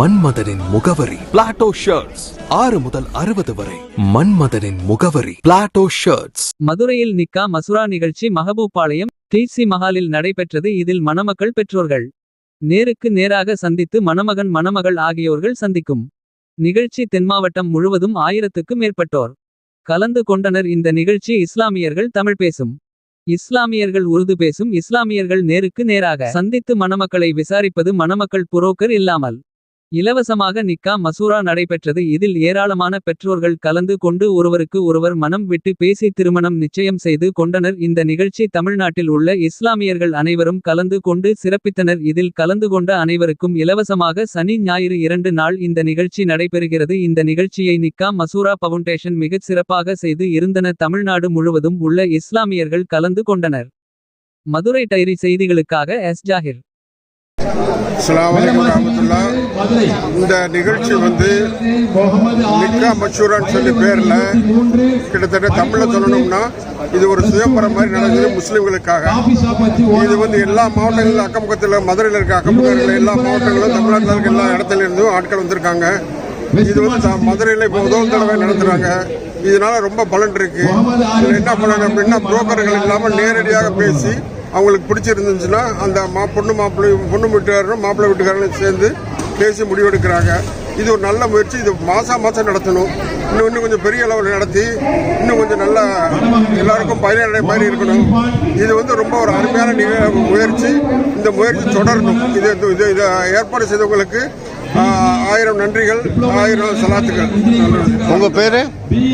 மன்மதனின் முகவரி. Plato shirts ஆறு முதல் அறுபது வரை. மன்மதனின் முகவரி. பிளாட்டோ ஷர்ட்ஸ் மதுரையில் நிக்கா மசுரா நிகழ்ச்சி மஹபூபாளையம் டிசி மஹாலில் நடைபெற்றது இதில் மணமக்கள் பெற்றோர்கள். நேருக்கு நேராக சந்தித்து மணமகன் மணமகள் ஆகியோர்கள் சந்திக்கும். நிகழ்ச்சி தென்மாவட்டம் முழுவதும் ஆயிரத்துக்கு மேற்பட்டோர். கலந்து கொண்டனர் இந்த நிகழ்ச்சி இஸ்லாமியர்கள் தமிழ் பேசும். இஸ்லாமியர்கள் உருது பேசும். இஸ்லாமியர்கள் நேருக்கு நேராக சந்தித்து மணமக்களை விசாரிப்பது மணமக்கள் புரோக்கர் இல்லாமல். இலவசமாக நிக்கா மசூரா நடைபெற்றது. இதில் ஏராளமான பெற்றோர்கள் கலந்து கொண்டு ஒருவருக்கு ஒருவர் மனம் விட்டு பேசி திருமணம் நிச்சயம் செய்து கொண்டனர். இந்த நிகழ்ச்சி தமிழ்நாட்டில் உள்ள இஸ்லாமியர்கள் அனைவரும் கலந்து கொண்டு சிறப்பித்தனர். இதில் கலந்து கொண்ட அனைவருக்கும் இலவசமாக சனி ஞாயிறு இரண்டு நாள் இந்த நிகழ்ச்சி நடைபெறுகிறது. இந்த நிகழ்ச்சியை நிக்கா மசூரா பவுண்டேஷன் மிகச் சிறப்பாக செய்து இருந்தன. தமிழ்நாடு முழுவதும் உள்ள இஸ்லாமியர்கள் கலந்து கொண்டனர். மதுரை டைரி செய்திகளுக்காக எஸ். ஜாகிர். இந்த நிகழ்ச்சி வந்து நிக்கா மச்சூரான்னு சொல்லி பேர்ல கிட்டத்தட்ட தமிழ்ல சொல்லணும்னா இது ஒரு சுயம்பரம் மாதிரி நடக்குது முஸ்லிம்களுக்காக. இது வந்து எல்லா மாவட்டங்களிலும் அக்கம் பக்கத்தில் மதுரையில் இருக்க அக்கம் பக்கத்தில் எல்லா மாவட்டங்களும் தமிழ்நாட்டில் இருக்க எல்லா இடத்துல இருந்தும் ஆட்கள் வந்திருக்காங்க. இது வந்து மதுரையில் இப்போ முதல் தடவை நடத்துறாங்க. இதனால ரொம்ப பலன் இருக்கு. என்ன பலன் அப்படின்னா புரோக்கர்கள் இல்லாமல் நேரடியாக பேசி அவங்களுக்கு பிடிச்சிருந்துச்சுன்னா அந்த மா பொண்ணு மாப்பிள்ளை பொண்ணு வீட்டுக்காரரும் மாப்பிள்ளை வீட்டுக்காரரும் சேர்ந்து பேசி முடிவெடுக்கிறாங்க. இது ஒரு நல்ல முயற்சி. இது மாசம் மாசம் நடத்தணும். இன்னும் இன்னும் கொஞ்சம் பெரிய அளவில் நடத்தி இன்னும் கொஞ்சம் நல்லா எல்லாருக்கும் பயனடை மாதிரி இருக்கணும். இது வந்து ரொம்ப ஒரு அருமையான நிக- முயற்சி. இந்த முயற்சி தொடரணும். இது இது- இது ஏற்பாடு செய்தவங்களுக்கு ஆயிரம் நன்றிகள் ஆயிரம் சலாத்துகள் உங்க பேரு?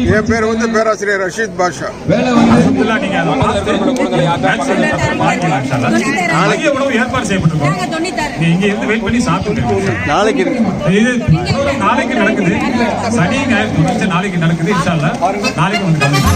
என் பேர் வந்து பேராசிரியர் ரஷீத் பாஷா. மதிய உணவு ஏற்பாடு செய்யப்பட்டிருக்கோம் நாங்க இங்க இருந்து வெயிட் பண்ணி சாப்பிட்டுட்டு நாளைக்கு. இது நாளைக்கு நடக்குது. சனி ஞாயிறு நாளைக்கு நடக்குது. இன்ஷா அல்லாஹ் நாளைக்கு வந்து